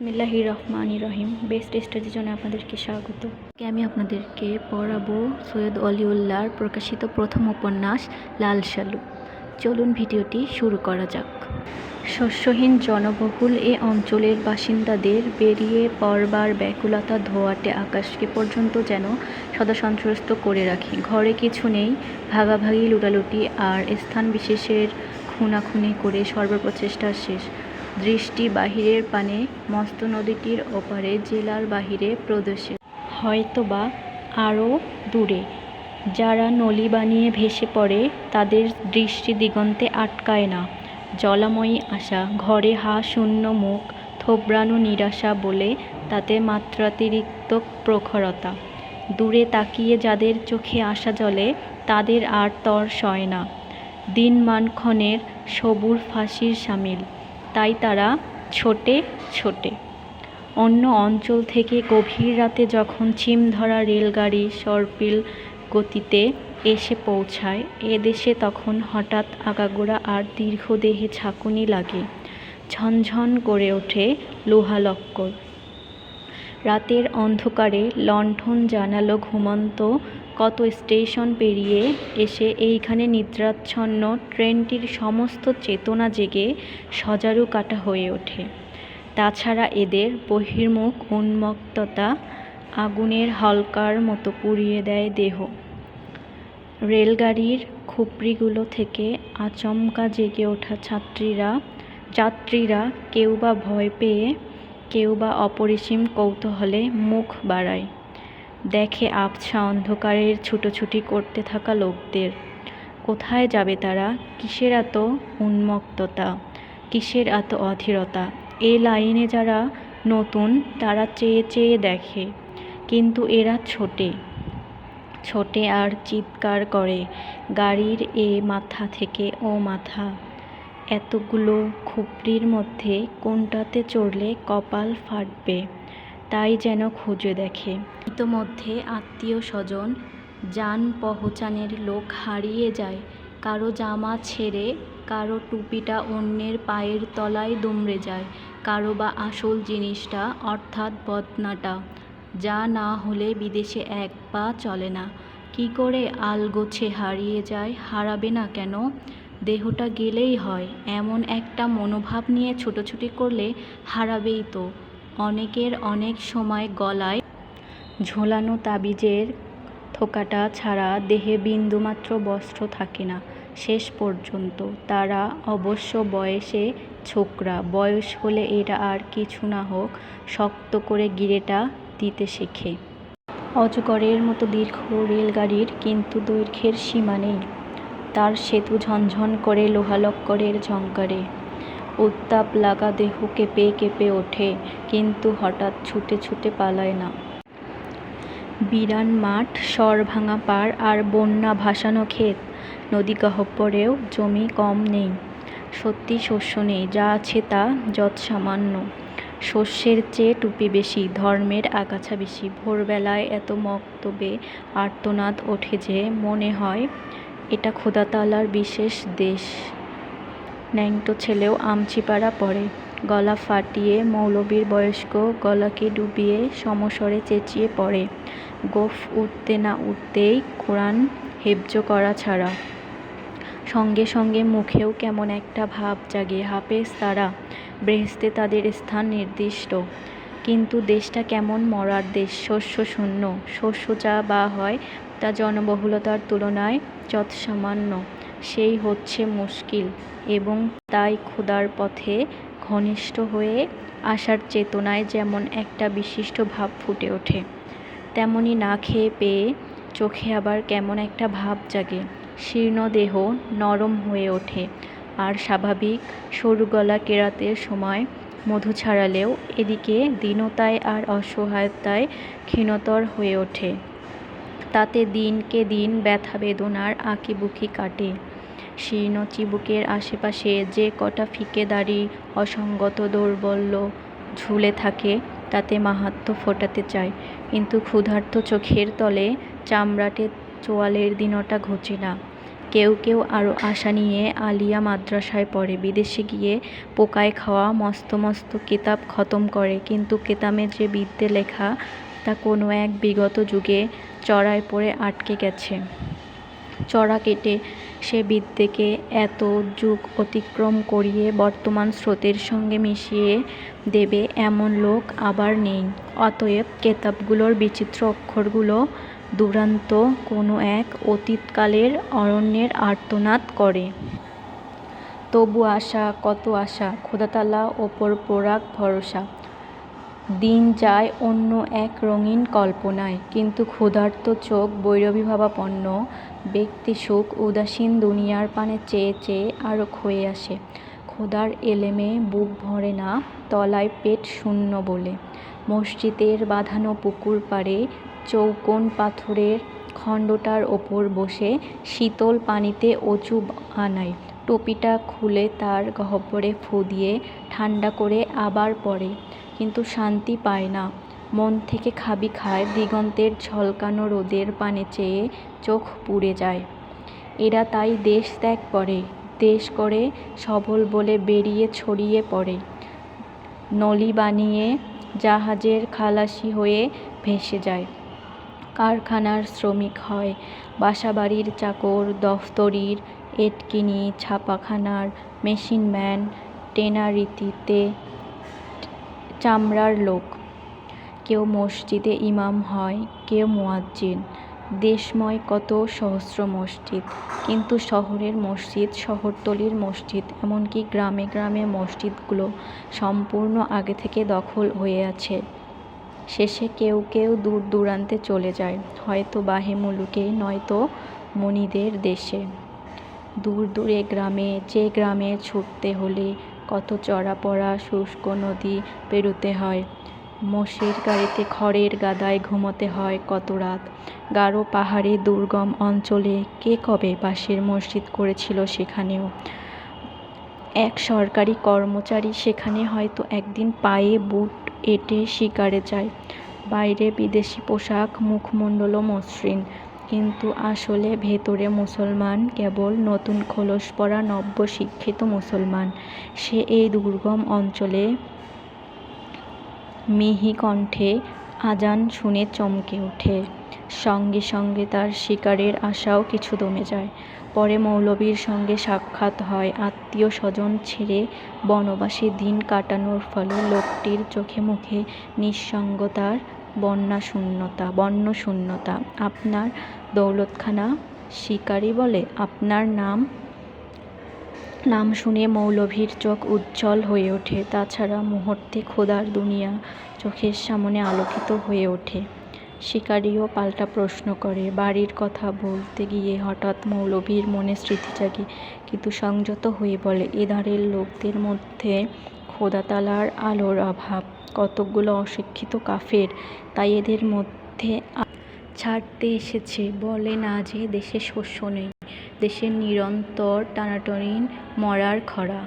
বিসমিল্লাহির রহমান রহিম। বেস্ট স্টাডির জন্য আপনাদেরকে স্বাগত। আমি আপনাদেরকে পড়াবো সৈয়দ অলিউল্লাহর প্রকাশিত প্রথম উপন্যাস, লাল সালু চলুন ভিডিওটি শুরু করা যাক। শস্যহীন জনবহুল এ অঞ্চলের বাসিন্দাদের বেরিয়ে পড়বার ব্যাকুলতা ধোয়াটে আকাশকে পর্যন্ত যেন সদা সন্ত্রস্ত করে রাখি। ঘরে কিছু নেই, ভাগাভাগি, লুটালুটি, আর স্থান বিশেষের খুনাখুনি করে সর্বপ্রচেষ্টা শেষ। দৃষ্টি বাহিরের পানে মস্ত নদীটির ওপারে জেলার বাহিরে প্রদেশে। হয়তোবা আরও দূরে। যারা নলি বানিয়ে ভেসে পড়ে, তাদের দৃষ্টি দিগন্তে আটকায় না। জলাময়ী আশা, ঘরে হা শূন্য মুখ, থোবড়ানো নিরাশা বলে তাতে মাত্রাতিরিক্ত প্রখরতা। দূরে তাকিয়ে যাদের চোখে আসা জলে তাদের আর তর সয় না। দিনমানক্ষণের সবুর ফাঁসির সামিল। তাই তারা ছোটে ছোটে। অন্য অঞ্চল থেকে গভীর রাতে যখন ছিম ধরা রেলগাড়ি সর্পিল গতিতে এসে পৌঁছায়, এ দেশে তখন হঠাৎ আগাগোড়া আর দীর্ঘদেহে ঝাঁকুনি লাগে। ঝনঝন করে ওঠে লোহালক্কর রাতের অন্ধকারে লণ্ঠন জানালো ঘুমন্ত কত স্টেশন পেরিয়ে এসে এইখানে নিদ্রাচ্ছন্ন ট্রেনটির সমস্ত চেতনা জেগে সজারু কাটা হয়ে ওঠে। তাছাড়া এদের বহির্মুখ উন্মত্ততা আগুনের হলকার মতো পুড়িয়ে দেয় দেহ। রেলগাড়ির খুপড়িগুলো থেকে আচমকা জেগে ওঠা ছাত্রীরা, যাত্রীরা কেউ বা ভয় পেয়ে কেউ বা অপরিসীম কৌতূহলে মুখ বাড়ায়। দেখে আবছা অন্ধকারের ছুটোছুটি করতে থাকা লোকদের। কোথায় যাবে তারা? কিসের এত উন্মত্ততা? কিসের এত অধীরতা? এ লাইনে যারা নতুন, তারা চেয়ে চেয়ে দেখে। কিন্তু এরা ছোটে। ছোটে আর চিৎকার করে, গাড়ির এ মাথা থেকে ও মাথা। এতগুলো খুপড়ির মধ্যে কোনটাতে চড়লে কপাল ফাটবে? তাই যেন খুঁজে দেখে। ইতোমধ্যে আত্মীয় স্বজন যান পহচানের লোক হারিয়ে যায়। কারও জামা ছেড়ে, কারও টুপিটা অন্যের পায়ের তলায় দুমড়ে যায়। কারও বা আসল জিনিসটা, অর্থাৎ বদনাটা, যা না হলে বিদেশে এক পা চলে না। কি করে আলগোছে হারিয়ে যায়, হারাবে না কেন? দেহটা গেলেই হয়। এমন একটা মনোভাব নিয়ে ছোটোছুটি করলে হারাবেই তো। অনেকের অনেক সময় গলায় ঝোলানো তাবিজের থোকাটা ছাড়া দেহে বিন্দুমাত্র বস্ত্র থাকে না। শেষ পর্যন্ত তারা অবশ্য বয়সে ছোকরা, বয়স হলে এরা আর কিছু না হোক, শক্ত করে গিরেটা দিতে শেখে। অজগরের মতো দীর্ঘ রেলগাড়ির কিন্তু দৈর্ঘ্যের সীমা নেই। তার সেতু ঝনঝন করে লোহালক্করের ঝংকারে উত্তাপ লাগা দেহ কেঁপে কেঁপে ওঠে, কিন্তু হঠাৎ ছুটে ছুটে পালায় না। বিরান মাঠ সর ভাঙা পার আর বন্যা ভাসানো ক্ষেত, নদী গহ্বরেও জমি কম নেই। সত্যি শস্য নেই, যা আছে তা যৎসামান্য। শস্যের চেয়ে টুপি বেশি, ধর্মের আগাছা বেশি। ভোরবেলায় এত মক্তবে আর্তনাদ ওঠে যে মনে হয় এটা খোদাতালার বিশেষ দেশ। ন্যাংটো ছেলেও আমচিপাড়া পড়ে। গলা ফাটিয়ে মৌলবীর বয়স্ক গলাকে ডুবিয়ে সমস্বরে চেঁচিয়ে পড়ে। গোফ উঠতে না উঠতেই কোরআন হেবজ করা ছাড়া। সঙ্গে সঙ্গে মুখেও কেমন একটা ভাব জাগে, হাফেজ তারা বেহেস্তে তাদের স্থান নির্দিষ্ট। কিন্তু দেশটা কেমন মরার দেশ, শস্য শূন্য, শস্য যা বা হয় তা জনবহুলতার তুলনায় যৎসামান্য। সেই হচ্ছে মুশকিল এবং তাই খোদার পথে ঘনিষ্ঠ হয়ে আসার চেতনায় যেমন একটা বিশিষ্ট ভাব ফুটে ওঠে, তেমনি না খেয়ে পেয়ে চোখে আবার কেমন একটা ভাব জাগে। শীর্ণ দেহ নরম হয়ে ওঠে আর স্বাভাবিক সরু গলা কেরাতের সময় মধু ছাড়ালেও এদিকে দীনতায় আর অসহায়তায় ক্ষীণতর হয়ে ওঠে। তাতে দিনকে দিন ব্যথা বেদনার আঁকিবুকি কাটে। শীর্ণ চিবুকের আশেপাশে যে কটা ফিকে দাড়ি অসঙ্গত দৌর্বল্য ঝুলে থাকে, তাতে মাহাত্ম্য ফোটাতে চায়। কিন্তু ক্ষুধার্ত চোখের তলে চামড়াটে চোয়ালের দিনটা ঘুচে না। কেউ কেউ আরও আশা নিয়ে আলিয়া মাদ্রাসায় পড়ে। বিদেশে গিয়ে পোকায় খাওয়া মস্ত মস্ত কেতাব খতম করে। কিন্তু কেতামে যে বিদ্যে লেখা তা কোনো এক বিগত যুগে চড়ায় পড়ে আটকে গেছে। চড়া কেটে সে বিদ্যেকে এত যুগ অতিক্রম করিয়ে বর্তমান স্রোতের সঙ্গে মিশিয়ে দেবে এমন লোক আবার নেই। অতএব কেতাবগুলোর বিচিত্র অক্ষরগুলো দুরান্ত কোনো এক অতীতকালের অরণ্যের আর্তনাদ করে। তবু আশা, কত আশা, খোদাতালা ওপর পোড়াক ভরসা। দিন যায় অন্য এক রঙিন কল্পনায়। কিন্তু ক্ষুধার্ত চোখ, বৈরবীভাবাপন্ন ব্যক্তি সুখ, উদাসীন দুনিয়ার পানে চেয়ে চেয়ে আরও ক্ষয়ে আসে। ক্ষুধার এলেমে বুক ভরে না, তলায় পেট শূন্য বলে। মসজিদের বাঁধানো পুকুর পাড়ে চৌকোন পাথরের খণ্ডটার ওপর বসে শীতল পানিতে অজু আনায়। টুপিটা খুলে তার গহ্বরে ফু দিয়ে ঠান্ডা করে আবার পরে, কিন্তু শান্তি পায় না। মন থেকে খাবি খায়, দিগন্তের ঝলকানো রোদের পানে চেয়ে চোখ পুড়ে যায়। এরা তাই দেশ ত্যাগ করে, দেশ করে সবল বলে বেরিয়ে ছড়িয়ে পড়ে। নলি বানিয়ে জাহাজের খালাসি হয়ে ভেসে যায়। কারখানার শ্রমিক হয়। বাসাবাড়ির চাকর, দফতরির এটকিনি, ছাপাখানার মেশিনম্যান টেনারিতিতে চামড়ার লোক। কেউ মসজিদে ইমাম হয়, কেউ মুয়াজ্জিন। দেশময় কত সহস্র মসজিদ। কিন্তু শহরের মসজিদ শহরতলির মসজিদ, এমনকি গ্রামে গ্রামে মসজিদগুলো সম্পূর্ণ আগে থেকে দখল হয়ে আছে। শেষে কেউ কেউ দূর দূরান্তে চলে যায়, হয়তো বাহে মুলুকে, নয়তো মনিদের দেশে। দূর দূরে গ্রামে, যে গ্রামে ছুটতে হলে কত চড়া পড়া শুষ্ক নদী পেরোতে হয়। মোষের গাড়িতে খড়ের গাদায় ঘুমোতে হয় কত রাত। গাঢ় পাহাড়ে দুর্গম অঞ্চলে কে কবে বাঁশের মসজিদ করেছিল সেখানেও। এক সরকারি কর্মচারী সেখানে হয়তো একদিন পায়ে বুট এঁটে শিকারে যায়। বাইরে বিদেশি পোশাক মুখমণ্ডলও মসৃণ। কিন্তু আসলে ভেতরে মুসলমান, কেবল নতুন খোলস পরা নব্য শিক্ষিত মুসলমান। সে এই দুর্গম অঞ্চলে মিহি কণ্ঠে আজান শুনে চমকে ওঠে। সঙ্গে সঙ্গে তার শিকারের আশাও কিছু দমে যায়। পরে মৌলবীর সঙ্গে সাক্ষাৎ হয়। আত্মীয় স্বজন ছেড়ে বনবাসী দিন কাটানোর ফলে লোকটির চোখে মুখে নিঃসঙ্গতার বন্যা শূন্যতা বন্যাশূন্যতা বর্ণশূন্যতা আপনার দৌলতখানা শিকারী বলে আপনার নাম? নাম শুনে মৌলভীর চোখ উজ্জ্বল হয়ে ওঠে। তাছাড়া মুহূর্তে খোদার দুনিয়া চোখের সামনে আলোকিত হয়ে ওঠে। শিকারিও পাল্টা প্রশ্ন করে, বাড়ির কথা বলতে গিয়ে হঠাৎ মৌলভীর মনে স্মৃতি জাগে, কিন্তু সংযত হয়ে বলে, এধারের লোকদের মধ্যে খোদাতালার আলোর অভাব। কতকগুলো অশিক্ষিত কাফের, তাই এদের মধ্যে ছাড়তে এসেছে। বলে না যে দেশে শস্য নেই। দেশের নিরন্তর টানাটানি মরার খরা।